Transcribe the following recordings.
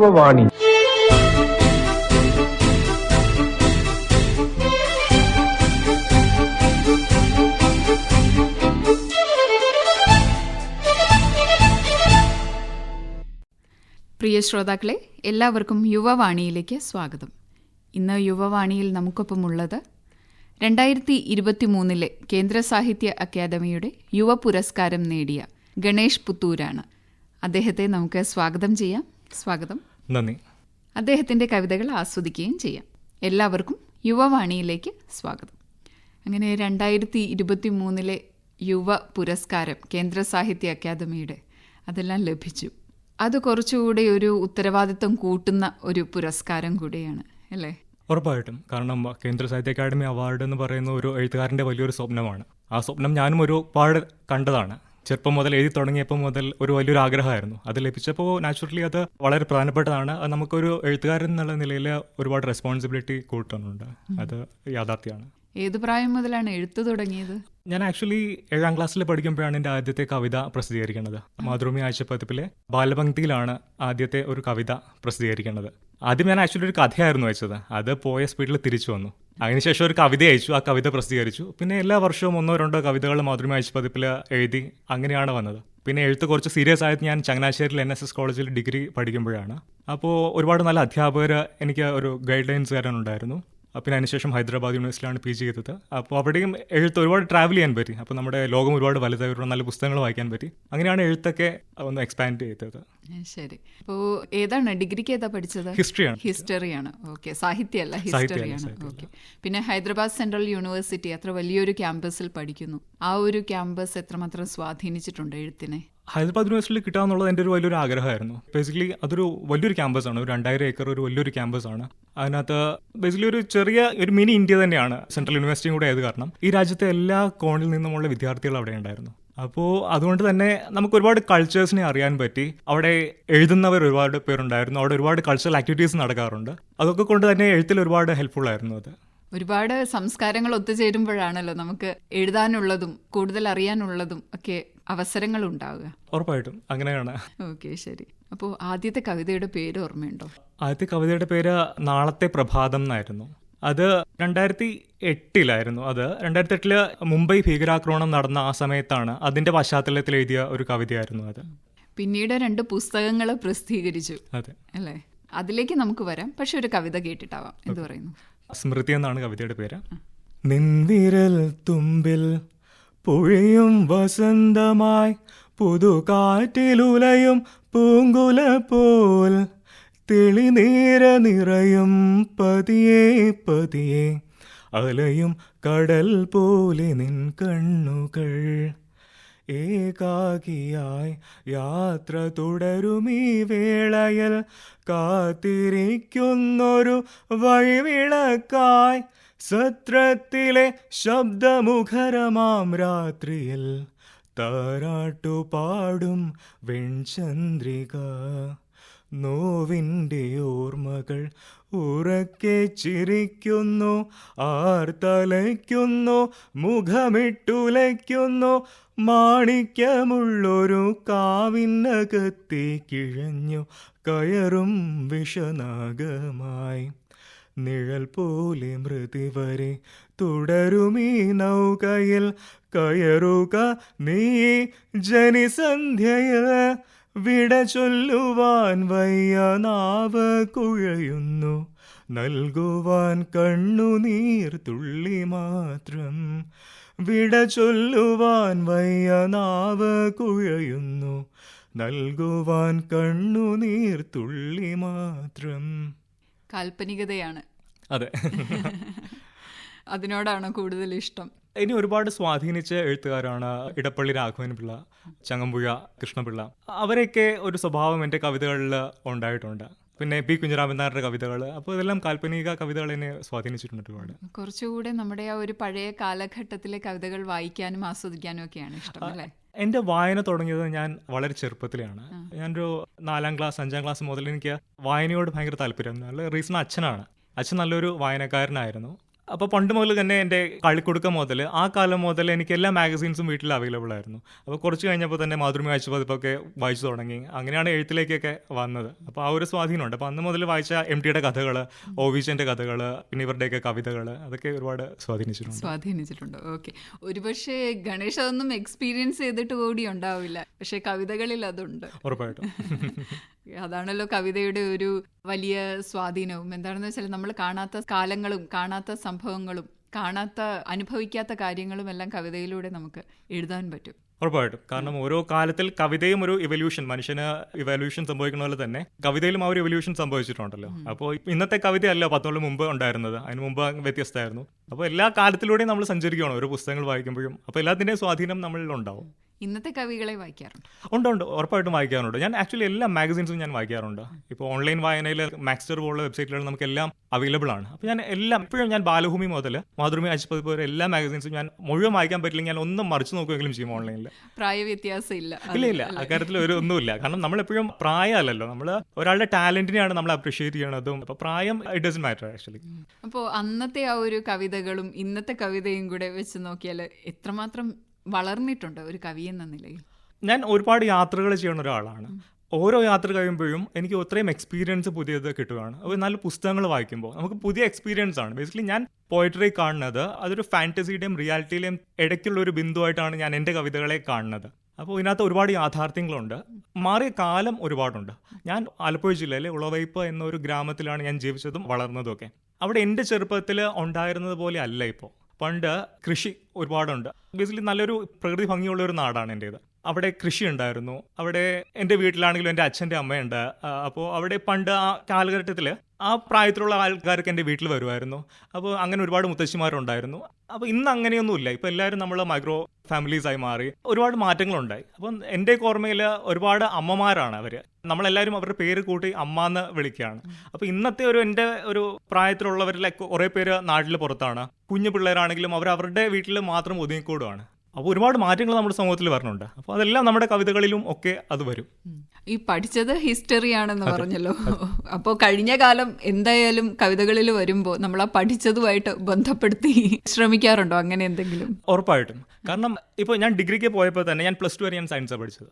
യുവവാണി പ്രിയ ശ്രോതാക്കളെ എല്ലാവർക്കും യുവവാണിയിലേക്ക് സ്വാഗതം. ഇന്ന് യുവവാണിയിൽ നമുക്കൊപ്പമുള്ളത് രണ്ടായിരത്തി ഇരുപത്തി മൂന്നിലെ കേന്ദ്ര സാഹിത്യ അക്കാദമിയുടെ യുവ പുരസ്കാരം നേടിയ ഗണേഷ് പുത്തൂരാണ്. അദ്ദേഹത്തെ നമുക്ക് സ്വാഗതം ചെയ്യാം. സ്വാഗതം. നന്ദി. അദ്ദേഹത്തിന്റെ കവിതകൾ ആസ്വദിക്കുകയും ചെയ്യാം. എല്ലാവർക്കും യുവവാണിയിലേക്ക് സ്വാഗതം. അങ്ങനെ രണ്ടായിരത്തി ഇരുപത്തി മൂന്നിലെ യുവ പുരസ്കാരം കേന്ദ്ര സാഹിത്യ അക്കാദമിയുടെ അതെല്ലാം ലഭിച്ചു. അത് കുറച്ചുകൂടി ഒരു ഉത്തരവാദിത്വം കൂട്ടുന്ന ഒരു പുരസ്കാരം കൂടിയാണ് അല്ലേ? ഉറപ്പായിട്ടും. കാരണം കേന്ദ്ര സാഹിത്യ അക്കാദമി അവാർഡ് എന്ന് പറയുന്ന ഒരു എഴുത്തുകാരന്റെ വലിയൊരു സ്വപ്നമാണ്. ആ സ്വപ്നം ഞാനും ഒരുപാട് കണ്ടതാണ്. ചെറുപ്പം മുതൽ എഴുതി തുടങ്ങിയപ്പോൾ മുതൽ ഒരു വലിയൊരു ആഗ്രഹമായിരുന്നു. അത് ലഭിച്ചപ്പോൾ നാച്ചുറലി അത് വളരെ പ്രധാനപ്പെട്ടതാണ്. അത് നമുക്കൊരു എഴുത്തുകാരൻ എന്നുള്ള നിലയിൽ ഒരുപാട് റെസ്പോൺസിബിലിറ്റി കൂട്ടുന്നുണ്ട്. അത് യാഥാർത്ഥ്യമാണ്. ഏത് പ്രായം മുതലാണ് എഴുത്ത് തുടങ്ങിയത്? ഞാൻ ആക്ച്വലി ഏഴാം ക്ലാസ്സിൽ പഠിക്കുമ്പോഴാണ് എന്റെ ആദ്യത്തെ കവിത പ്രസിദ്ധീകരിക്കുന്നത്. മാതൃഭൂമി ആഴ്ചപ്പതിപ്പിലെ ബാലപംക്തിയിലാണ് ആദ്യത്തെ ഒരു കവിത പ്രസിദ്ധീകരിക്കുന്നത്. ആദ്യം ഞാൻ ആക്ച്വലി ഒരു കഥയായിരുന്നു അയച്ചത് അത് പോയ സ്പീഡിൽ തിരിച്ചു വന്നു. അതിനുശേഷം ഒരു കവിത അയച്ചു. ആ കവിത പ്രസിദ്ധീകരിച്ചു. പിന്നെ എല്ലാ വർഷവും ഒന്നോ രണ്ടോ കവിതകൾ മാത്രമേ അയച്ചു പതിപ്പിൽ എഴുതി അങ്ങനെയാണ് വന്നത്. പിന്നെ എഴുത്ത് കുറച്ച് സീരിയസ് ആയത് ഞാൻ ചങ്ങനാശ്ശേരിയിൽ എൻ എസ് എസ് കോളേജിൽ ഡിഗ്രി പഠിക്കുമ്പോഴാണ്. അപ്പോൾ ഒരുപാട് നല്ല അധ്യാപകർ എനിക്ക് ഒരു ഗൈഡ് ലൈൻസ് തരാനുണ്ടായിരുന്നു പിന്നെ അതിനുശേഷം ഹൈദരാബാദ് യൂണിവേഴ്സിറ്റിയിലാണ് പി ജി ചെയ്തത്. അപ്പോൾ അവിടെയും എഴുത്ത് ഒരുപാട് ട്രാവൽ ചെയ്യാൻ പറ്റി. അപ്പോൾ നമ്മുടെ ലോകം ഒരുപാട് വലുതായി ഒരുപാട് നല്ല പുസ്തകങ്ങൾ വായിക്കാൻ പറ്റി. അങ്ങനെയാണ് എഴുത്തൊക്കെ ഒന്ന് എക്സ്പാൻഡ് ചെയ്തത്. ശരി. അപ്പോൾ ഏതാണ്? ഡിഗ്രിക്ക് ഏതാ പഠിച്ചത്? ഹിസ്റ്ററിയാണ് ഹിസ്റ്ററിയാണ് ഓക്കെ സാഹിത്യമല്ല സാഹിത്യമല്ല, ഹിസ്റ്ററിയാണ് ഓക്കെ പിന്നെ ഹൈദരാബാദ് സെൻട്രൽ യൂണിവേഴ്സിറ്റി അത്ര വലിയൊരു ക്യാമ്പസിൽ പഠിക്കുന്നു. ആ ഒരു ക്യാമ്പസ് എത്രമാത്രം സ്വാധീനിച്ചിട്ടുണ്ട് എഴുത്തിനെ? ഹൈദരാബാദ് യൂണിവേഴ്സിറ്റിയിൽ കിട്ടാന്നുള്ളത് എന്റെ ഒരു വലിയൊരു ആഗ്രഹമായിരുന്നു. ബേസിക്കലി അതൊരു വലിയൊരു ക്യാമ്പസാണ് ഒരു രണ്ടായിരം ഏക്കർ ഒരു വലിയൊരു ക്യാമ്പസാണ് അതിനകത്ത് ബേസിക്കലി ഒരു ചെറിയ ഒരു മിനി ഇന്ത്യ തന്നെയാണ്. സെൻട്രൽ യൂണിവേഴ്സിറ്റിയും കൂടെ ആയത് കാരണം. ഈ രാജ്യത്തെ എല്ലാ കോണിൽ നിന്നുമുള്ള വിദ്യാർത്ഥികൾ അവിടെ ഉണ്ടായിരുന്നു. അപ്പോൾ അതുകൊണ്ട് തന്നെ നമുക്ക് ഒരുപാട് കൾച്ചേഴ്സിനെ അറിയാൻ പറ്റി. അവിടെ എഴുതുന്നവർ ഒരുപാട് പേരുണ്ടായിരുന്നു. അവിടെ ഒരുപാട് കൾച്ചറൽ ആക്ടിവിറ്റീസ് നടക്കാറുണ്ട്. അതൊക്കെ കൊണ്ട് തന്നെ എഴുത്തിൽ ഒരുപാട് ഹെൽപ്ഫുൾ ആയിരുന്നു അത്. ഒരുപാട് സംസ്കാരങ്ങൾ ഒത്തുചേരുമ്പോഴാണല്ലോ നമുക്ക് എഴുതാനുള്ളതും കൂടുതൽ അറിയാനുള്ളതും ഒക്കെ അവസരങ്ങൾ ഉണ്ടാവുക ഉറപ്പായിട്ടും. അങ്ങനെയാണ്. ഓക്കെ ശരി. അപ്പോൾ ആദ്യത്തെ കവിതയുടെ പേര് ഓർമ്മയുണ്ടോ? ആദ്യത്തെ കവിതയുടെ പേര് നാളത്തെ പ്രഭാതം എന്നായിരുന്നു. അത് രണ്ടായിരത്തി എട്ടിലായിരുന്നു അത് രണ്ടായിരത്തി എട്ടിൽ മുംബൈ ഭീകരാക്രമണം നടന്ന ആ സമയത്താണ് അതിന്റെ പശ്ചാത്തലത്തിൽ എഴുതിയ ഒരു കവിതയായിരുന്നു അത്. പിന്നീട് രണ്ട് പുസ്തകങ്ങൾ പ്രസിദ്ധീകരിച്ചു. അതെ. അല്ലേ? അതിലേക്ക് നമുക്ക് വരാം. പക്ഷെ ഒരു കവിത കേട്ടിട്ടാവാം. എന്ന് പറയുന്നു? സ്മൃതി എന്നാണ് കവിതയുടെ പേര്. നിൻവിരൽ തുമ്പിൽ പൊഴിയും വസന്തമായി പുതുകാറ്റിലുലയും പൂങ്കുല പോൽ തെളിനീര നിറയും പതിയെ പതിയെ അലയും കടൽ പോലെ നിൻ കണ്ണുകൾ. ഏകാകിയായി യാത്ര തുടരുമീ വേളയൽ. കാത്തിരിക്കുന്നൊരു വഴിവിളക്കായി സത്രത്തിലെ ശബ്ദമുഖരമാം രാത്രിയിൽ താരാട്ടുപാടും വെൺചന്ദ്രിക. നോവിന്റെ ഓർമ്മകൾ ഉറക്കെ ചിരിക്കുന്നു ആർത്തലയ്ക്കുന്നു മുഖമിട്ടുലയ്ക്കുന്നു. മാണിക്യമുള്ളൊരു കാവിനകത്തി കിഴഞ്ഞു കയറും വിഷനാഗമായി. നിഴൽ പോലെ മൃതി വരെ തുടരുമീ നൗകയിൽ. കയറുക നീ ജനിസന്ധ്യയിൽ. വിട ചൊല്ലുവാൻ വയ്യ നാവ് കുഴയുന്നു. നൽകുവാൻ കണ്ണുനീർ തുള്ളി മാത്രം. വിട ചൊല്ലുവാൻ വയ്യ നാവ് കുഴയുന്നു. നൽകുവാൻ കണ്ണുനീർ തുള്ളി മാത്രം. കാൽപ്പനികതയാണ്. അതെ. അതിനോടാണ് കൂടുതൽ ഇഷ്ടം. ഇനി ഒരുപാട് സ്വാധീനിച്ച എഴുത്തുകാരാണ് ഇടപ്പള്ളി രാഘവൻ പിള്ള ചങ്ങമ്പുഴ കൃഷ്ണപിള്ള. അവരെയൊക്കെ ഒരു സ്വഭാവം എന്റെ കവിതകളിൽ ഉണ്ടായിട്ടുണ്ട്. പിന്നെ പി കുഞ്ഞിരാമൻ നായരുടെ കവിതകൾ. അപ്പോൾ ഇതെല്ലാം കാൽപ്പനിക കവിതകൾ എന്നെ സ്വാധീനിച്ചിട്ടുണ്ട് ഒരുപാട്. കുറച്ചുകൂടെ നമ്മുടെ ആ ഒരു പഴയ കാലഘട്ടത്തിലെ കവിതകൾ വായിക്കാനും ആസ്വദിക്കാനും ഒക്കെയാണ് ഇഷ്ടം അല്ലേ? എന്റെ വായന തുടങ്ങിയത് ഞാൻ വളരെ ചെറുപ്പത്തിലാണ്. ഞാനൊരു നാലാം ക്ലാസ് അഞ്ചാം ക്ലാസ് മുതൽ എനിക്ക് വായനയോട് ഭയങ്കര താല്പര്യം. നല്ല റീസൺ അച്ഛനാണ്. അച്ഛൻ നല്ലൊരു വായനക്കാരനായിരുന്നു. അപ്പോൾ പണ്ട് മുതൽ തന്നെ എന്റെ കളിക്കൊടുക്ക മുതൽ ആ കാലം മുതൽ എനിക്ക് എല്ലാ മാഗസീൻസും വീട്ടിൽ അവൈലബിൾ ആയിരുന്നു. അപ്പോൾ കുറച്ച് കഴിഞ്ഞപ്പോൾ തന്നെ മാതൃമി വായിച്ച പതിപ്പൊക്കെ വായിച്ചു തുടങ്ങി. അങ്ങനെയാണ് എഴുത്തിലേക്കൊക്കെ വന്നത്. അപ്പോൾ ആ ഒരു സ്വാധീനമുണ്ട്. അപ്പോൾ അന്ന് മുതൽ വായിച്ച എം ടിയുടെ കഥകൾ ഒ വിജന്റെ കഥകൾ പിന്നെ ഇവരുടെയൊക്കെ കവിതകൾ അതൊക്കെ ഒരുപാട് സ്വാധീനിച്ചിട്ടുണ്ട്. സ്വാധീനിച്ചിട്ടുണ്ട്. ഓക്കെ ഒരുപക്ഷെ ഗണേഷ് അതൊന്നും എക്സ്പീരിയൻസ് ചെയ്തിട്ട് കൂടി ഉണ്ടാവില്ല. പക്ഷെ കവിതകളിൽ അതുണ്ട്. ഉറപ്പായിട്ടും. അതാണല്ലോ കവിതയുടെ ഒരു വലിയ സ്വാധീനവും. എന്താണെന്ന് വെച്ചാൽ നമ്മൾ കാണാത്ത കാലങ്ങളും കാണാത്ത സംഭവങ്ങളും കാണാത്ത അനുഭവിക്കാത്ത കാര്യങ്ങളും എല്ലാം കവിതയിലൂടെ നമുക്ക് എഴുതാൻ പറ്റും. ഉറപ്പായിട്ടും. കാരണം ഓരോ കാലത്തിൽ കവിതയും ഒരു ഇവല്യൂഷൻ മനുഷ്യന് ഇവല്യൂഷൻ സംഭവിക്കുന്ന പോലെ തന്നെ കവിതയിലും ആ ഒരു ഇവല്യൂഷൻ സംഭവിച്ചിട്ടുണ്ടല്ലോ. അപ്പോൾ ഇന്നത്തെ കവിതയല്ല പത്തോളം മുമ്പ് ഉണ്ടായിരുന്നത്. അതിന് മുമ്പ് വ്യത്യസ്തമായിരുന്നു. അപ്പോൾ എല്ലാ കാലത്തിലൂടെയും നമ്മൾ സഞ്ചരിക്കുകയാണ്. ഓരോ പുസ്തകങ്ങൾ വായിക്കുമ്പോഴും. അപ്പോൾ എല്ലാത്തിന്റെയും സ്വാധീനം നമ്മളിൽ ഉണ്ടാവും ഇന്നത്തെ കവികളെ വായിക്കാറുണ്ട്. ഉണ്ട് ഉണ്ട്. ഉറപ്പായിട്ടും വായിക്കാറുണ്ട്. ഞാൻ ആക്ച്വലി എല്ലാ മാഗസീൻസും ഞാൻ വായിക്കാറുണ്ട്. ഇപ്പോൾ ഓൺലൈൻ വായനയിൽ മാക്സ്റ്റർ പോലുള്ള വെബ്സൈറ്റുകളിൽ നമുക്ക് എല്ലാം അവൈലബിൾ ആണ്. അപ്പോൾ ഞാൻ എല്ലാം ഇപ്പോഴും ഞാൻ ബാലഭൂമി മുതൽ മാതൃഭൂമി അച്ഛപ്പതി പോലെ എല്ലാ മാഗസീൻസും ഞാൻ മുഴുവൻ വായിക്കാൻ പറ്റില്ലെങ്കിൽ ഞാൻ ഒന്നും മറിച്ച് നോക്കുകയെങ്കിലും ചെയ്യും ഓൺലൈനിൽ പ്രായ വ്യത്യാസം ഇല്ല ഇല്ല. ഇല്ല അക്കാര്യത്തിൽ ഒരു ഒന്നുമില്ല. കാരണം നമ്മൾ എപ്പോഴും പ്രായമല്ലല്ലോ നമ്മൾ ഒരാളുടെ ടാലന്റിനെയാണ് നമ്മൾ അപ്രീഷിയേറ്റ് ചെയ്യണതും. അപ്പോൾ പ്രായം ഇറ്റ് ഡസ് മാറ്റർ ആക്ച്വലി അപ്പോൾ അന്നത്തെ ആ ഒരു കവിതകളും ഇന്നത്തെ കവിതയും കൂടെ വെച്ച് നോക്കിയാൽ എത്രമാത്രം വളർന്നിട്ടുണ്ട് ഒരു കവി എന്ന നിലയിൽ. ഞാൻ ഒരുപാട് യാത്രകൾ ചെയ്യുന്ന ഒരാളാണ്. ഓരോ യാത്ര കഴിയുമ്പോഴും എനിക്ക് ഒത്രയും എക്സ്പീരിയൻസ് പുതിയത് കിട്ടുകയാണ്. അപ്പോൾ നല്ല പുസ്തകങ്ങൾ വായിക്കുമ്പോൾ. നമുക്ക് പുതിയ എക്സ്പീരിയൻസ് ആണ്. ബേസിക്കലി ഞാൻ പോയട്രി കാണുന്നത് അതൊരു ഫാന്റസിയുടെയും റിയാലിറ്റിയിലെയും ഇടയ്ക്കുള്ള ഒരു ബിന്ദുവായിട്ടാണ് ഞാൻ എന്റെ കവിതകളെ കാണുന്നത്. അപ്പോൾ ഇതിനകത്ത് ഒരുപാട് യാഥാർത്ഥ്യങ്ങളുണ്ട്. മാറിയ കാലം ഒരുപാടുണ്ട്. ഞാൻ ആലപ്പുഴ ജില്ലയിലെ ഉളവയ്പ് എന്നൊരു ഗ്രാമത്തിലാണ് ഞാൻ ജീവിച്ചതും വളർന്നതും ഒക്കെ. അവിടെ എന്റെ ചെറുപ്പത്തിൽ ഉണ്ടായിരുന്നത് പോലെ അല്ല ഇപ്പോൾ. പണ്ട് കൃഷി ഒരുപാടുണ്ട്. ബേസിക്കലി നല്ലൊരു പ്രകൃതി ഭംഗിയുള്ള ഒരു നാടാണ് എന്റേത് അവിടെ കൃഷി ഉണ്ടായിരുന്നു. അവിടെ എന്റെ വീട്ടിലാണെങ്കിലും എന്റെ അച്ഛന്റെ അമ്മയുണ്ട്. അപ്പോൾ അവിടെ പണ്ട് ആ കാലഘട്ടത്തിൽ ആ പ്രായത്തിലുള്ള ആൾക്കാർക്ക് എന്റെ വീട്ടിൽ വരുമായിരുന്നു. അപ്പോൾ അങ്ങനെ ഒരുപാട് മുത്തശ്ശിമാരുണ്ടായിരുന്നു. അപ്പോൾ ഇന്ന് അങ്ങനെയൊന്നുമില്ല. ഇപ്പോൾ എല്ലാവരും നമ്മൾ മൈക്രോ ഫാമിലീസായി മാറി. ഒരുപാട് മാറ്റങ്ങളുണ്ടായി. അപ്പം എന്റെ ഓർമ്മയിൽ ഒരുപാട് അമ്മമാരാണ് അവർ നമ്മളെല്ലാവരും അവരുടെ പേര് കൂട്ടി അമ്മ എന്ന് വിളിക്കുകയാണ്. അപ്പോൾ ഇന്നത്തെ ഒരു എന്റെ ഒരു പ്രായത്തിലുള്ളവരിലെ കുറേ പേര് നാട്ടിൽ പുറത്താണ്. കുഞ്ഞു പിള്ളേരാണെങ്കിലും അവർ അവരുടെ വീട്ടിൽ മാത്രം ഒതുങ്ങിക്കൂടുകയാണ് അപ്പോൾ ഒരുപാട് മാറ്റങ്ങൾ നമ്മുടെ സമൂഹത്തിൽ വരണുണ്ട്. അപ്പോൾ അതെല്ലാം നമ്മുടെ കവിതകളിലും ഒക്കെ അത് വരും. ഈ പഠിച്ചത് ഹിസ്റ്ററി ആണെന്ന് പറഞ്ഞല്ലോ. അപ്പോൾ കഴിഞ്ഞ കാലം എന്തായാലും കവിതകളിൽ വരുമ്പോൾ നമ്മൾ ആ പഠിച്ചതുമായിട്ട് ബന്ധപ്പെടുത്തി ശ്രമിക്കാറുണ്ടോ അങ്ങനെ എന്തെങ്കിലും? ഉറപ്പായിട്ടും. കാരണം ഇപ്പോൾ ഞാൻ ഡിഗ്രിക്ക് പോയപ്പോൾ തന്നെ ഞാൻ പ്ലസ് ടു വരെ ഞാൻ സയൻസാണ് പഠിച്ചത്.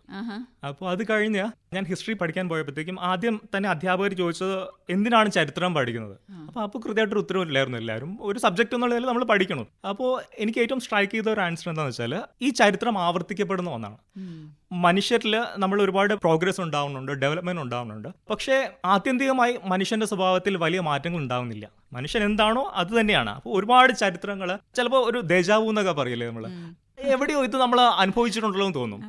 അപ്പോൾ അത് കഴിഞ്ഞ് ഞാൻ ഹിസ്റ്ററി പഠിക്കാൻ പോയപ്പോഴത്തേക്കും ആദ്യം തന്നെ അധ്യാപകർ ചോദിച്ചത് എന്തിനാണ് ചരിത്രം പഠിക്കുന്നത്? അപ്പോൾ അപ്പോൾ കൃത്യമായിട്ടൊരു ഉത്തരവില്ലായിരുന്നു എല്ലാവരും. ഒരു സബ്ജക്റ്റ് എന്നുള്ളതിൽ നമ്മൾ പഠിക്കണം അപ്പോൾ എനിക്ക് ഏറ്റവും സ്ട്രൈക്ക് ചെയ്ത ഒരു ആൻസർ എന്താണെന്ന് വെച്ചാൽ ഈ ചരിത്രം ആവർത്തിക്കപ്പെടുന്ന ഒന്നാണ്. മനുഷ്യരിൽ നമ്മൾ ഒരുപാട് പ്രോഗ്രസ് ഉണ്ടാവുന്നുണ്ട് ഡെവലപ്മെന്റ് ഉണ്ടാവുന്നുണ്ട്. പക്ഷേ ആത്യന്തികമായി മനുഷ്യന്റെ സ്വഭാവത്തിൽ വലിയ മാറ്റങ്ങൾ ഉണ്ടാവുന്നില്ല. മനുഷ്യൻ എന്താണോ അത് തന്നെയാണ്. അപ്പോൾ ഒരുപാട് ചരിത്രങ്ങൾ ചിലപ്പോൾ ഒരു ദേജാവു എന്നൊക്കെ പറയില്ലേ നമ്മൾ എവിടെയോ ഇത് നമ്മൾ അനുഭവിച്ചിട്ടുണ്ടല്ലോ എന്ന് തോന്നും.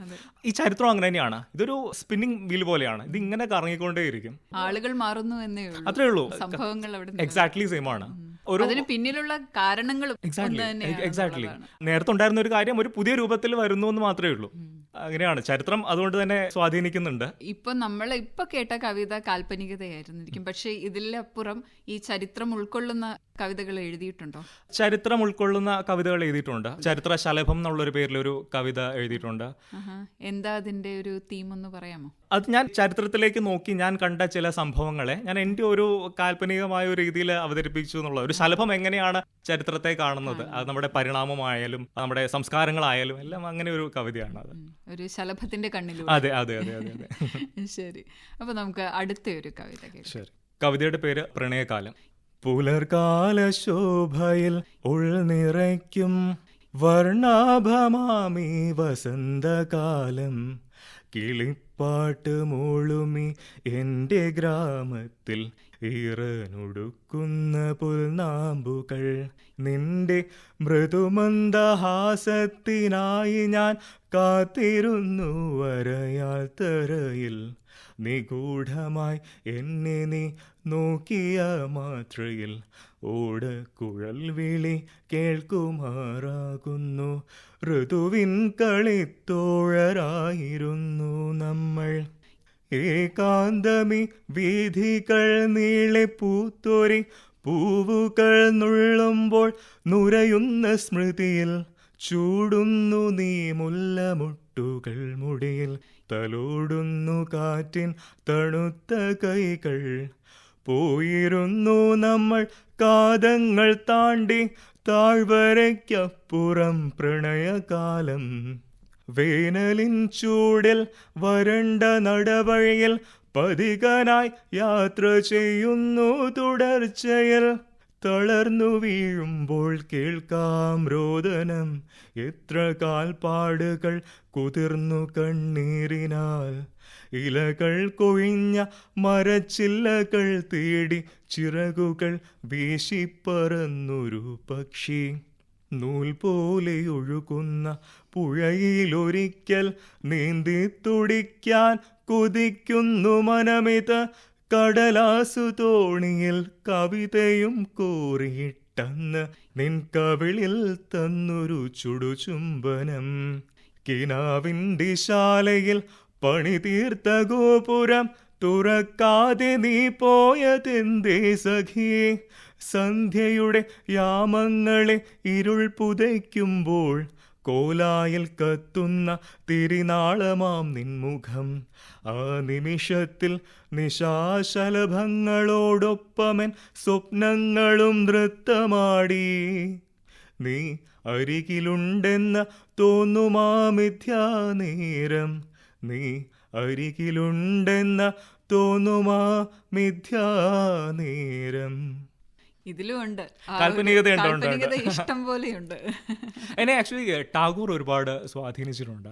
ഈ ചരിത്രം അങ്ങനെ തന്നെയാണ്. ഇതൊരു സ്പിന്നിങ് വീൽ പോലെയാണ്. ഇത് ഇങ്ങനെ കറങ്ങിക്കൊണ്ടേയിരിക്കും. ആളുകൾ മാറുന്നു എന്നേ അത്രേ ഉള്ളൂ. സംഭവങ്ങൾ എക്സാക്ട്ലി സെയിം ആണ്. ഒരു അതിന് പിന്നിലുള്ള കാരണങ്ങളും എക്സാക്ട്ലി എക്സാക്ട്ലി നേരത്തെ ഉണ്ടായിരുന്ന ഒരു കാര്യം ഒരു പുതിയ രൂപത്തിൽ വരുന്നു എന്ന് മാത്രമേ ഉള്ളൂ. അങ്ങനെയാണ്. ചരിത്രം അതുകൊണ്ട് തന്നെ സ്വാധീനിക്കുന്നുണ്ട്. ഇപ്പൊ നമ്മൾ ഇപ്പൊ കേട്ട കവിത കാൽപ്പനികതയായിരുന്നിരിക്കും പക്ഷെ ഇതിലപ്പുറം ഈ ചരിത്രം ഉൾക്കൊള്ളുന്ന കവിതകൾ എഴുതിയിട്ടുണ്ടോ? ചരിത്രം ഉൾക്കൊള്ളുന്ന കവിതകൾ എഴുതിയിട്ടുണ്ട്. ചരിത്ര ശലഭം എന്നുള്ള പേരിൽ ഒരു കവിത എഴുതിയിട്ടുണ്ട്. എന്താ അതിന്റെ ഒരു തീം ഒന്ന് പറയാമോ? അത് ഞാൻ ചരിത്രത്തിലേക്ക് നോക്കി ഞാൻ കണ്ട ചില സംഭവങ്ങളെ ഞാൻ എന്റെ ഒരു കാൽപ്പനികമായ ഒരു രീതിയിൽ അവതരിപ്പിച്ചു എന്നുള്ള ഒരു ശലഭം എങ്ങനെയാണ് ചരിത്രത്തെ കാണുന്നത്? അത് നമ്മുടെ പരിണാമമായാലും നമ്മുടെ സംസ്കാരങ്ങളായാലും എല്ലാം അങ്ങനെ ഒരു കവിതയാണ് അത്. ഒരു ശലഭത്തിന്റെ കണ്ണിൽ അതെ അതെ അതെ അതെ. ശരി. അപ്പൊ നമുക്ക് അടുത്ത ഒരു കവിത കേൾക്കാം. ശരി. കവിതയുടെ പേര് പ്രണയകാലം. പുലർകാല ശോഭയിൽ ഉൾനിറയ്ക്കും വർണാഭമാമി വസന്തകാലം. കിളിപ്പാട്ട് മൂളുമി എന്റെ ഗ്രാമത്തിൽ ഈറനൊടുക്കുന്ന പുൽനാമ്പുകൾ. നിന്റെ മൃദുമന്ദഹാസത്തിനായി ഞാൻ കാത്തിരുന്നു വരയാൽ തറയിൽ. നിഗൂഢമായി എന്നെ നീ നോക്കിയ മാത്രയിൽ ഓടക്കുഴൽ വിളി കേൾക്കുമാറാകുന്നു. ഋതുവിൻ കളിത്തോഴരായിരുന്നു നമ്മൾ. ഏകാന്തമി വീഥികൾ നീളെ പൂത്തൊരി പൂവുകൾ നുള്ളുമ്പോൾ നുരയുന്ന സ്മൃതിയിൽ ചൂടുന്നു നീ മുല്ലമുട്ടുകൾ മുടിയിൽ. തലോടുന്നു കാറ്റിൻ തണുത്ത കൈകൾ പോയിരുന്നു നമ്മൾ കാതങ്ങൾ താണ്ടി താഴ്വരയ്ക്കപ്പുറം പ്രണയകാലം. വേനലിൻ ചൂടിൽ വരണ്ട നടവഴിയിൽ പതികനായി യാത്ര ചെയ്യുന്നു തുടർച്ചയിൽ. തളർന്നു വീഴുമ്പോൾ കേൾക്കാം രോദനം. എത്ര കാൽപ്പാടുകൾ കുതിർന്നു കണ്ണീരിനാൽ. ഇലകൾ കൊഴിഞ്ഞ മരച്ചില്ലകൾ തേടി ചിറകുകൾ വീശിപ്പറന്നൊരു പക്ഷി. നൂൽ പോലെ ഒഴുകുന്ന പുഴയിലൊരിക്കൽ നീന്തി തുടിക്കാൻ കൊതിക്കുന്നു മനമിത്. കടലാസു തോണിയിൽ കവിതയും കോറിയിട്ടന്ന് നിൻ കവിളിൽ തന്നൊരു ചുടുചുംബനം. കിനാവിന്റെ ശാലയിൽ പണി തീർത്ത ഗോപുരം തുറക്കാതെ നീ പോയതെന്തേ സഖിയെ സന്ധ്യയുടെ യാമങ്ങളെ ഇരുൾ പുതയ്ക്കുമ്പോൾ കോലായിൽ കത്തുന്ന തിരിനാളമാം നിൻമുഖം. ആ നിമിഷത്തിൽ നിശാശലഭങ്ങളോടൊപ്പമൻ സ്വപ്നങ്ങളും നൃത്തമാടി. നീ അരികിലുണ്ടെന്ന തോന്നുമാ മിഥ്യാനേരം. നീ അരികിലുണ്ടെന്ന തോന്നുമാ മിഥ്യാനേരം. ഇതിലും ഉണ്ട്. ആ ഒരു ഉണ്ട്, ഉണ്ട്. കാൽപ്പനികത ഇഷ്ടം പോലെയുണ്ട്. എന്നെ ആക്ച്വലി ടാഗോർ ഒരുപാട് സ്വാധീനിച്ചിട്ടുണ്ട്.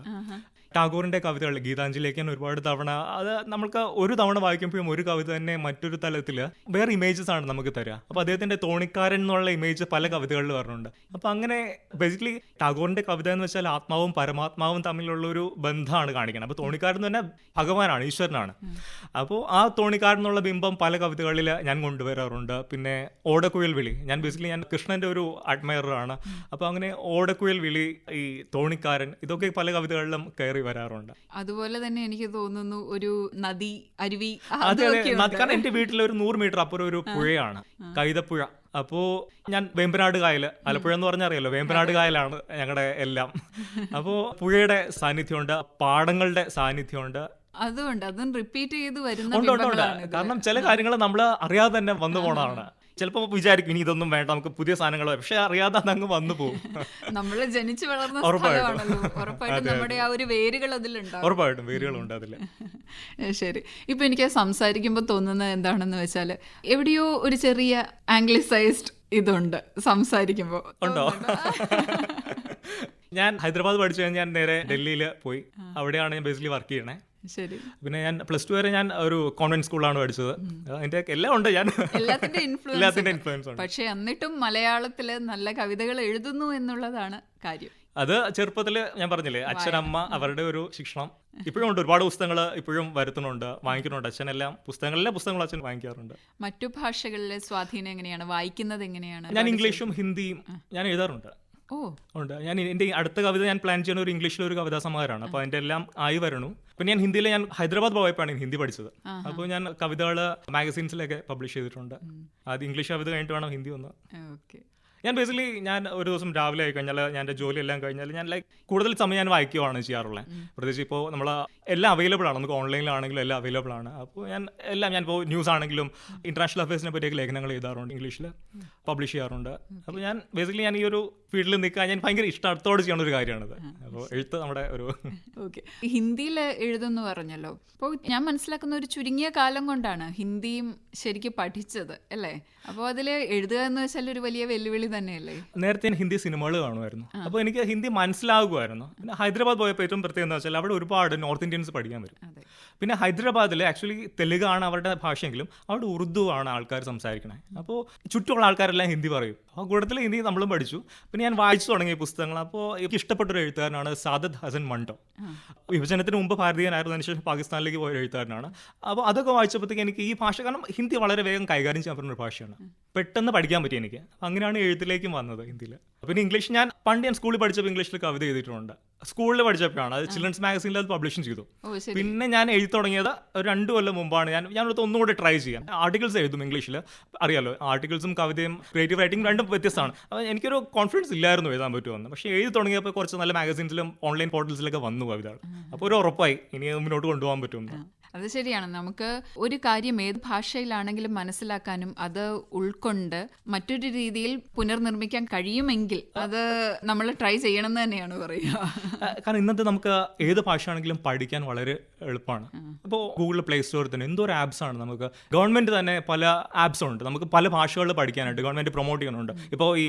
ടാഗോറിന്റെ കവിതകൾ ഗീതാഞ്ജലിയൊക്കെ ഒരുപാട് തവണ അത് നമ്മൾക്ക് ഒരു തവണ വായിക്കുമ്പോഴും ഒരു കവിത തന്നെ മറ്റൊരു തലത്തിൽ വേറെ ഇമേജസ് ആണ് നമുക്ക് തരിക അപ്പൊ അദ്ദേഹത്തിന്റെ തോണിക്കാരൻ എന്നുള്ള ഇമേജ് പല കവിതകളിൽ വരുന്നുണ്ട് അപ്പൊ അങ്ങനെ ബേസിക്കലി ടാഗോറിന്റെ കവിത എന്ന് വെച്ചാൽ ആത്മാവും പരമാത്മാവും തമ്മിലുള്ള ഒരു ബന്ധമാണ് കാണിക്കുന്നത് അപ്പൊ തോണിക്കാരൻ തന്നെ ഭഗവാനാണ് ഈശ്വരനാണ്. അപ്പോൾ ആ തോണിക്കാരൻ എന്നുള്ള ബിംബം പല കവിതകളിൽ ഞാൻ കൊണ്ടുവരാറുണ്ട്. പിന്നെ ഓടക്കുഴൽ വിളി. ഞാൻ ബേസിക്കലി ഞാൻ കൃഷ്ണന്റെ ഒരു അഡ്മയറാണ് അപ്പോൾ അങ്ങനെ ഓടക്കുഴൽ വിളി ഈ തോണിക്കാരൻ ഇതൊക്കെ പല കവിതകളിലും കയറി വരാറുണ്ട്. അതുപോലെ തന്നെ എനിക്ക് തോന്നുന്നു ഒരു നദി അരുവി കാരണം എന്റെ വീട്ടിൽ ഒരു നൂറ് മീറ്റർ അപ്പുറം ഒരു പുഴയാണ് കൈതപ്പുഴ. അപ്പോ ഞാൻ വേമ്പനാട് കായൽ ആലപ്പുഴ എന്ന് പറഞ്ഞറിയല്ലോ അറിയാലോ വേമ്പനാട് കായലാണ് ഞങ്ങളുടെ എല്ലാം. അപ്പോ പുഴയുടെ സാന്നിധ്യമുണ്ട് പാടങ്ങളുടെ സാന്നിധ്യമുണ്ട്. അതുകൊണ്ട് അതും റിപ്പീറ്റ് ചെയ്ത് വരുന്ന ഉണ്ട് ഉണ്ട് ഉണ്ട്. ബിംബങ്ങളാണ് ഇത്. കാരണം ചില കാര്യങ്ങൾ നമ്മൾ അറിയാതെ തന്നെ വന്നു പോണതാണ്. ചിലപ്പോൾ വിചാരിക്കും ഇനി ഇതൊന്നും വേണ്ട നമുക്ക് പുതിയ സാധനങ്ങൾ പക്ഷെ അറിയാതെ അങ്ങ് വന്നു പോകും നമ്മൾ ജനിച്ചു വളർന്ന ഉറപ്പായിട്ടും. സ്ഥലമാണല്ലോ. ഉറപ്പായിട്ടും നമ്മുടെ ആ ഒരു വേരുകൾ അതിലുണ്ടാവും. ഉറപ്പായിട്ടും വേരുകളുണ്ട് അതിൽ ഏ, ശരി. ഇപ്പൊ എനിക്ക് സംസാരിക്കുമ്പോൾ തോന്നുന്നത് എന്താണെന്ന് വെച്ചാൽ എവിടെയോ ഒരു ചെറിയ ആംഗ്ലിസൈസ്ഡ് ഇതുണ്ട് സംസാരിക്കുമ്പോൾ ഉണ്ടോ? ഞാൻ ഹൈദരാബാദ് പഠിച്ചു കഴിഞ്ഞാൽ ഞാൻ നേരെ ഡൽഹിയിൽ പോയി. അവിടെയാണ് ഞാൻ ബേസിക്കലി വർക്ക് ചെയ്യണേ. ശരി. പിന്നെ ഞാൻ പ്ലസ് ടു വരെ ഞാൻ ഒരു കോൺവെന്റ് സ്കൂളിലാണ് പഠിച്ചത്. അതിന്റെ എല്ലാം ഉണ്ട് ഞാൻ. എല്ലാത്തിന്റെ ഇൻഫ്ലുവൻസ് ഇൻഫ്ലുവൻസ് ഉണ്ട്. പക്ഷെ എന്നിട്ടും മലയാളത്തിൽ നല്ല കവിതകൾ എഴുതുന്നു എന്നുള്ളതാണ് കാര്യം. അത് ചെറുപ്പത്തിൽ ഞാൻ പറഞ്ഞില്ലേ അച്ഛനമ്മ അവരുടെ ഒരു ശിക്ഷണം. ഇപ്പോഴും ഉണ്ട് ഒരുപാട് പുസ്തകങ്ങൾ ഇപ്പോഴും വരുത്തുന്നുണ്ട് വാങ്ങിക്കുന്നുണ്ട്. അച്ഛനെല്ലാം പുസ്തകങ്ങളിലെ പുസ്തകങ്ങൾ അച്ഛൻ വാങ്ങിക്കാറുണ്ട്. മറ്റു ഭാഷകളിലെ സ്വാധീനം എങ്ങനെയാണ്? വായിക്കുന്നത് എങ്ങനെയാണ്? ഞാൻ ഇംഗ്ലീഷും ഹിന്ദിയും ഞാൻ എഴുതാറുണ്ട്. ഉണ്ട്. ഞാൻ എന്റെ അടുത്ത കവിത ഞാൻ പ്ലാൻ ചെയ്യുന്ന ഒരു ഇംഗ്ലീഷിലെ ഒരു കവിതാ സമാഹാരമാണ് അപ്പോൾ അതിന്റെ എല്ലാം ആയി വരണു. പിന്നെ ഞാൻ ഹിന്ദിയിൽ ഞാൻ ഹൈദരാബാദ് പോയപ്പോഴാണ് ഹിന്ദി പഠിച്ചത്. അപ്പോൾ ഞാൻ കവിതകൾ മാഗസീൻസിലൊക്കെ പബ്ലിഷ് ചെയ്തിട്ടുണ്ട്. അത് ഇംഗ്ലീഷ് കവിത കഴിഞ്ഞിട്ട് വേണം ഹിന്ദി ഒന്ന്. ഓക്കെ. ഞാൻ ബേസിക്കലി ഞാൻ ഒരു ദിവസം രാവിലെ ആയി കഴിഞ്ഞാൽ ഞാൻ എന്റെ ജോലി എല്ലാം കഴിഞ്ഞാൽ ഞാൻ ലൈക്ക് കൂടുതൽ സമയം ഞാൻ വായിക്കുകയാണ് ചെയ്യാറുള്ളത് പ്രത്യേകിച്ച് ഇപ്പോൾ നമ്മൾ എല്ലാം അവൈലബിൾ ആണ്. നമുക്ക് ഓൺലൈനിലാണെങ്കിലും എല്ലാം അവൈലബിൾ ആണ്. അപ്പോൾ ഞാൻ എല്ലാം ഞാൻ ഇപ്പോൾ ന്യൂസ് ആണെങ്കിലും ഇന്റർനാഷണൽ അഫയേഴ്സിനെ പറ്റിയൊക്കെ ലേഖനങ്ങൾ എഴുതാറുണ്ട്. ഇംഗ്ലീഷിൽ പബ്ലിഷ് ചെയ്യാറുണ്ട്. അപ്പോൾ ഞാൻ ബേസിക്കലി ഞാൻ ഈ ഒരു ഫീൽഡിൽ നിൽക്കാൻ ഞാൻ ഭയങ്കര ഇഷ്ടത്തോടെ ചെയ്യുന്ന ഒരു കാര്യമാണത്. അപ്പോൾ എഴുത്ത് നമ്മുടെ ഒരു ഓക്കെ. ഹിന്ദിയിൽ എഴുതുന്നു പറഞ്ഞല്ലോ. അപ്പോൾ ഞാൻ മനസ്സിലാക്കുന്ന ഒരു ചുരുങ്ങിയ കാലം കൊണ്ടാണ് ഹിന്ദിയും ശരിക്കും പഠിച്ചത് അല്ലേ? അപ്പോൾ അതിൽ എഴുതുക എന്ന് വെച്ചാൽ ഒരു വലിയ വെല്ലുവിളി തന്നെയല്ലേ? നേരത്തെ ഞാൻ ഹിന്ദി സിനിമകൾ കാണുമായിരുന്നു. അപ്പോൾ എനിക്ക് ഹിന്ദി മനസ്സിലാകുമായിരുന്നു. പിന്നെ ഹൈദരാബാദ് പോയപ്പോൾ ഏറ്റവും പ്രത്യേകത എന്ന് വെച്ചാൽ അവിടെ ഒരുപാട് നോർത്ത് ഇന്ത്യൻസ് പഠിക്കാൻ വരും. പിന്നെ ഹൈദരാബാദിൽ ആക്ച്വലി തെലുങ്കാണ് അവരുടെ ഭാഷയെങ്കിലും അവിടെ ഉറുദു ആണ് ആൾക്കാർ സംസാരിക്കണേ. അപ്പോൾ ചുറ്റുമുള്ള ആൾക്കാരെല്ലാം ഹിന്ദി പറയും. ആ കൂട്ടത്തിൽ ഹിന്ദി നമ്മളും പഠിച്ചു. പിന്നെ ഞാൻ വായിച്ചു തുടങ്ങിയ പുസ്തകങ്ങൾ. അപ്പോൾ എനിക്ക് ഇഷ്ടപ്പെട്ട ഒരു എഴുത്തുകാരനാണ് സാദത് ഹസൻ മണ്ടോ. വിഭജനത്തിന് മുമ്പ് ഭാരതീയനായിരുന്നു അതിനുശേഷം പാകിസ്ഥാനിലേക്ക് പോയ എഴുത്തുകാരനാണ്. അപ്പോൾ അതൊക്കെ വായിച്ചപ്പോഴത്തേക്ക് എനിക്ക് ഈ ഭാഷ കാരണം ഹിന്ദി വളരെ വേഗം കൈകാര്യം ചെയ്യാൻ പറ്റുന്ന ഒരു ഭാഷയാണ്. പെട്ടെന്ന് പഠിക്കാൻ പറ്റി എനിക്ക്. അങ്ങനെയാണ് എഴുത്തിലേക്കും വന്നത് ഹിന്ദിയിൽ പിന്നെ ഇംഗ്ലീഷ് ഞാൻ പണ്ട് ഞാൻ സ്കൂളിൽ പഠിച്ചപ്പോൾ ഇംഗ്ലീഷിൽ കവിത എഴുതിയിട്ടുണ്ട്. സ്കൂളിൽ പഠിച്ചപ്പോഴാണ്. അത് ചിൽഡ്രൻസ് മാഗസീനിൽ അത് പബ്ലിഷ് ചെയ്തു. പിന്നെ ഞാൻ എഴുതി തുടങ്ങിയത് ഒരു രണ്ട് കൊല്ലം മുമ്പാണ്. ഞാൻ ഞാൻ അടുത്ത് ഒന്നുകൂടെ ട്രൈ ചെയ്യാം. ആർട്ടിക്കിൾസ് എഴുതും ഇംഗ്ലീഷിൽ അറിയാലോ ആർട്ടിക്കിൾസും കവിതയും ക്രിയേറ്റീവ് റൈറ്റിംഗ് രണ്ടും വ്യത്യസ്തമാണ്. അപ്പോൾ എനിക്കൊരു കോൺഫിഡൻസ് ഇല്ലായിരുന്നു എഴുതാൻ പറ്റുമെന്ന് പക്ഷേ എഴുതി തുടങ്ങിയപ്പോൾ കുറച്ച് നല്ല മാഗസീൻസിലും ഓൺലൈൻ പോർട്ടൽസിലൊക്കെ വന്നു കവിതകൾ. അപ്പോൾ ഒരു ഉറപ്പായി ഇനി മുന്നോട്ട് കൊണ്ടുപോകാൻ പറ്റുമെന്ന്. അത് ശരിയാണ്. നമുക്ക് ഒരു കാര്യം ഏത് ഭാഷയിലാണെങ്കിലും മനസ്സിലാക്കാനും അത് ഉൾക്കൊണ്ട് മറ്റൊരു രീതിയിൽ പുനർനിർമ്മിക്കാൻ കഴിയുമെങ്കിൽ അത് നമ്മൾ ട്രൈ ചെയ്യണം എന്ന് തന്നെയാണ് പറയുക. കാരണം ഇന്നത്തെ നമുക്ക് ഏത് ഭാഷയാണെങ്കിലും പഠിക്കാൻ വളരെ എളുപ്പമാണ്. ഇപ്പോൾ ഗൂഗിൾ പ്ലേ സ്റ്റോറിൽ തന്നെ എന്തോ ഒരു ആപ്സ് ആണ് നമുക്ക്. ഗവൺമെന്റ് തന്നെ പല ആപ്സ് ഉണ്ട്. നമുക്ക് പല ഭാഷകൾ പഠിക്കാനായിട്ട് ഗവൺമെന്റ് പ്രൊമോട്ട് ചെയ്യുന്നുണ്ട്. ഇപ്പോൾ ഈ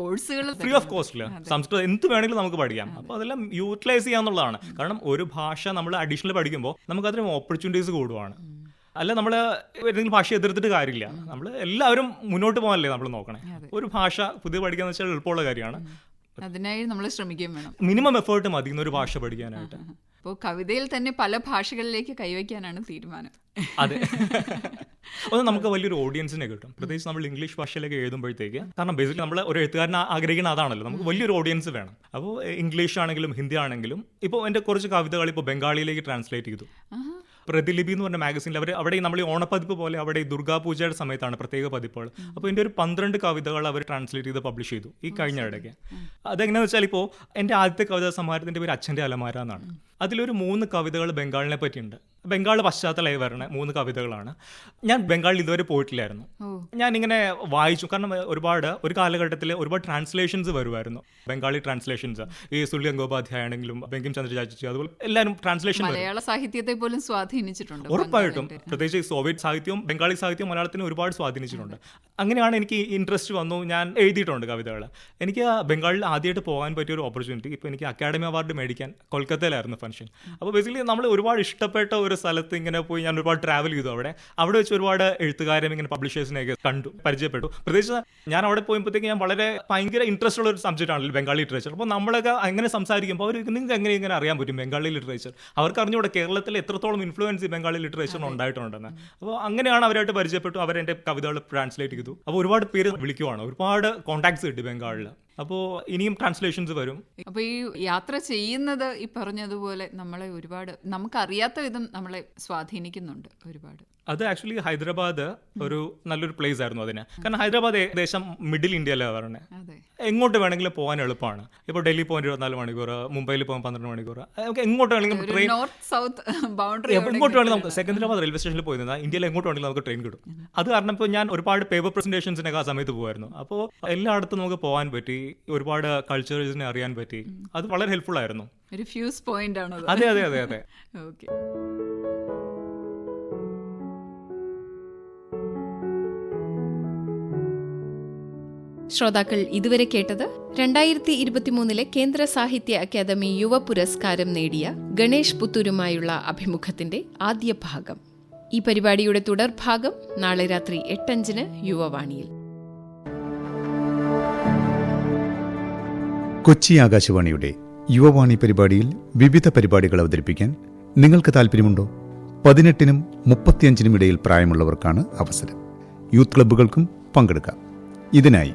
കോഴ്സുകൾ ഫ്രീ ഓഫ് കോസ്റ്റിൽ സംസ്കൃതം എന്ത് വേണമെങ്കിലും നമുക്ക് പഠിക്കാം. അപ്പോൾ അതെല്ലാം യൂട്ടിലൈസ് ചെയ്യാന്നുള്ളതാണ്. കാരണം ഒരു ഭാഷ നമ്മൾ അഡീഷണൽ പഠിക്കുമ്പോൾ നമുക്ക് അതിന് ഓപ്പർച്യൂണിറ്റീസ് കൂടുവാണ്. അല്ല നമ്മൾ ഏതെങ്കിലും ഭാഷ എതിർത്തിട്ട് കാര്യമില്ല. നമ്മൾ എല്ലാവരും മുന്നോട്ട് പോകാനല്ലേ നമ്മൾ നോക്കണേ. ഒരു ഭാഷ പുതിയ പഠിക്കാന്ന് വെച്ചാൽ എളുപ്പമുള്ള കാര്യമാണ്. അതിനായി നമ്മൾ ശ്രമിക്കുകയും വേണം. മിനിമം എഫേർട്ട് മതി ഒരു ഭാഷ പഠിക്കാനായിട്ട്. അപ്പോൾ കവിതയിൽ തന്നെ പല ഭാഷകളിലേക്ക് കൈവയ്ക്കാനാണ് തീരുമാനം. അതെ. അത് നമുക്ക് വലിയൊരു ഓഡിയൻസിനെ കിട്ടും. പ്രത്യേകിച്ച് നമ്മൾ ഇംഗ്ലീഷ് ഭാഷയിലേക്ക് എഴുതുമ്പോഴത്തേക്ക് കാരണം ബേസിക്കലി നമ്മൾ ഒരു എഴുത്തുകാരൻ ആഗ്രഹിക്കുന്ന അതാണല്ലോ. നമുക്ക് വലിയൊരു ഓഡിയൻസ് വേണം. അപ്പോൾ ഇംഗ്ലീഷ് ആണെങ്കിലും ഹിന്ദി ആണെങ്കിലും ഇപ്പോൾ എന്റെ കുറച്ച് കവിതകൾ ഇപ്പോൾ ബംഗാളിയിലേക്ക് ട്രാൻസ്ലേറ്റ് ചെയ്തു. പ്രതിലിപി എന്ന് പറഞ്ഞ മാഗസിനിൽ അവർ അവിടെ നമ്മൾ ഈ ഓണപ്പതിപ്പ് പോലെ അവിടെ ഈ ദുർഗാപൂജയുടെ സമയത്താണ് പ്രത്യേക പതിപ്പുകൾ. അപ്പോൾ എന്റെ ഒരു പന്ത്രണ്ട് കവിതകൾ അവർ ട്രാൻസ്ലേറ്റ് ചെയ്ത് പബ്ലിഷ് ചെയ്തു ഈ കഴിഞ്ഞ ഇടയ്ക്ക്. അതെങ്ങനെയാണെന്ന് വെച്ചാൽ ഇപ്പോൾ എന്റെ ആദ്യത്തെ കവിതാ സമാഹാരത്തിന്റെ പേര് അച്ഛന്റെ അലമാര എന്നാണ്. അതിലൊരു മൂന്ന് കവിതകൾ ബംഗാളിനെ പറ്റിയുണ്ട്. ബംഗാൾ പശ്ചാത്തലമായി വരണ മൂന്ന് കവിതകളാണ്. ഞാൻ ബംഗാളിൽ ഇതുവരെ പോയിട്ടില്ലായിരുന്നു. ഞാൻ ഇങ്ങനെ വായിച്ചു. കാരണം ഒരുപാട് ഒരു കാലഘട്ടത്തിൽ ഒരുപാട് ട്രാൻസ്ലേഷൻസ് വരുമായിരുന്നു. ബംഗാളി ട്രാൻസ്ലേഷൻസ് ഈ സുള്ളി ഗംഗോപാധ്യായ ആണെങ്കിലും ബെങ്കിം ചന്ദ്ര ചാച്ചി അതുപോലെ എല്ലാവരും ട്രാൻസ്ലേഷൻ മലയാള സാഹിത്യത്തെ പോലും സ്വാധീനിച്ചിട്ടുണ്ട് ഉറപ്പായിട്ടും. പ്രത്യേകിച്ച് സോവിയറ്റ് സാഹിത്യവും ബംഗാളി സാഹിത്യവും മലയാളത്തിന് ഒരുപാട് സ്വാധീനിച്ചിട്ടുണ്ട്. അങ്ങനെയാണ് എനിക്ക് ഇൻട്രസ്റ്റ് വന്നു. ഞാൻ എഴുതിയിട്ടുണ്ട് കവിതകൾ എനിക്ക് ബംഗാളിൽ ആദ്യമായിട്ട് പോകാൻ പറ്റിയ ഒരു ഓപ്പർച്യൂണിറ്റി ഇപ്പോൾ എനിക്ക് അക്കാഡമി അവാർഡ് മേടിക്കാൻ കൊൽക്കത്തയിലായിരുന്നു ഫംഗ്ഷൻ അപ്പോൾ ബേസിക്കലി നമ്മൾ ഒരുപാട് ഇഷ്ടപ്പെട്ട ഒരു സ്ഥലത്ത് ഇങ്ങനെ പോയി ഞാൻ ഒരുപാട് ട്രാവൽ ചെയ്തു അവിടെ. അവിടെ വെച്ച് ഒരുപാട് എഴുത്തുകാരും ഇങ്ങനെ പബ്ലിഷേഴ്സിനെയൊക്കെ കണ്ടു പരിചയപ്പെട്ടു. പ്രത്യേകിച്ച് ഞാൻ അവിടെ പോയപ്പോഴത്തേക്ക് ഞാൻ വളരെ ഭയങ്കര ഇൻട്രസ്റ്റ് ഉള്ള ഒരു സബ്ജക്റ്റ് ആണല്ലോ ബംഗാളി ലിറ്ററേച്ചർ അപ്പോൾ നമ്മളൊക്കെ അങ്ങനെ സംസാരിക്കുമ്പോൾ അവർ നിങ്ങൾക്ക് എങ്ങനെ ഇങ്ങനെ അറിയാൻ പറ്റും ബംഗാളി ലിറ്ററേച്ചർ അവർക്ക് അറിഞ്ഞൂടെ കേരളത്തിൽ എത്രത്തോളം ഇൻഫ്ലുവൻസ് ഈ ബംഗാളി ലിറ്ററേച്ചറിന് ഉണ്ടായിട്ടുണ്ടെന്ന്. അപ്പോൾ അങ്ങനെയാണ് അവരായിട്ട് പരിചയപ്പെട്ടു അവരെന്റെ കവിതകൾ ട്രാൻസ്ലേറ്റ് ചെയ്തു. അപ്പോൾ ഒരുപാട് പേര് വിളിക്കുവാണ്. ഒരുപാട് കോൺടാക്ട്സ് കിട്ടി ബംഗാളിൽ അപ്പോൾ ഇനിയും ട്രാൻസ്ലേഷൻസ് വരും. അപ്പോൾ ഈ യാത്ര ചെയ്യുന്നത് ഈ പറഞ്ഞതുപോലെ നമ്മളെ ഒരുപാട് നമുക്കറിയാത്ത വിധം നമ്മളെ സ്വാധീനിക്കുന്നുണ്ട് ഒരുപാട്. അത് ആക്ച്വലി ഹൈദരാബാദ് ഒരു നല്ലൊരു പ്ലേസ് ആയിരുന്നു അതിന്. കാരണം ഹൈദരാബാദ് ഏകദേശം മിഡിൽ ഇന്ത്യയിലാണ് പറഞ്ഞത് എങ്ങോട്ട് വേണമെങ്കിലും പോകാൻ എളുപ്പമാണ്. ഇപ്പോൾ ഡൽഹി പോകാൻ ഇരുപത്തിനാല് മണിക്കൂർ മുംബൈയിൽ പോകാൻ പന്ത്രണ്ട് മണിക്കൂർ നമുക്ക് എങ്ങോട്ട് വേണമെങ്കിലും ട്രെയിൻ നോർത്ത് സൗത്ത് ബൗണ്ടറി എങ്ങോട്ട് വേണമെങ്കിലും നമുക്ക് സെക്കൻഡരാബാദ് റെയിൽവേ സ്റ്റേഷനിൽ പോയി നിന്നാൽ ഇന്ത്യയിൽ എങ്ങോട്ട് വേണമെങ്കിലും നമുക്ക് ട്രെയിൻ കിട്ടും. അത്. കാരണം ഇപ്പോൾ ഞാൻ ഒരുപാട് പേപ്പർ പ്രസന്റേഷൻസിനൊക്കെ ആ സമയത്ത് പോകുമായിരുന്നു അപ്പോൾ എല്ലായിടത്തും നമുക്ക് പോകാൻ പറ്റി ഒരുപാട് കൾച്ചേഴ്സിനെ അറിയാൻ പറ്റി. അത് വളരെ ഹെൽപ്ഫുൾ ആയിരുന്നു. ഒരു ഫ്യൂസ് പോയിന്റ് ആണ് അതെ അതെ അതെ അതെ. ഓക്കെ ശ്രോതാക്കൾ ഇതുവരെ കേട്ടത് രണ്ടായിരത്തി ഇരുപത്തിമൂന്നിലെ കേന്ദ്ര സാഹിത്യ അക്കാദമി യുവ പുരസ്കാരം നേടിയ ഗണേഷ് പുത്തൂരുമായുള്ള അഭിമുഖത്തിന്റെ ആദ്യ ഭാഗം. ഈ പരിപാടിയുടെ തുടർഭാഗം നാളെ രാത്രി എട്ടഞ്ചിന് യുവവാണിയിൽ. കൊച്ചി ആകാശവാണിയുടെ യുവവാണി പരിപാടിയിൽ വിവിധ പരിപാടികൾ അവതരിപ്പിക്കാൻ നിങ്ങൾക്ക് താൽപ്പര്യമുണ്ടോ? പതിനെട്ടിനും മുപ്പത്തിയഞ്ചിനും ഇടയിൽ പ്രായമുള്ളവർക്കാണ് അവസരം. യൂത്ത് ക്ലബ്ബുകൾക്കും പങ്കെടുക്കാം. ഇതിനായി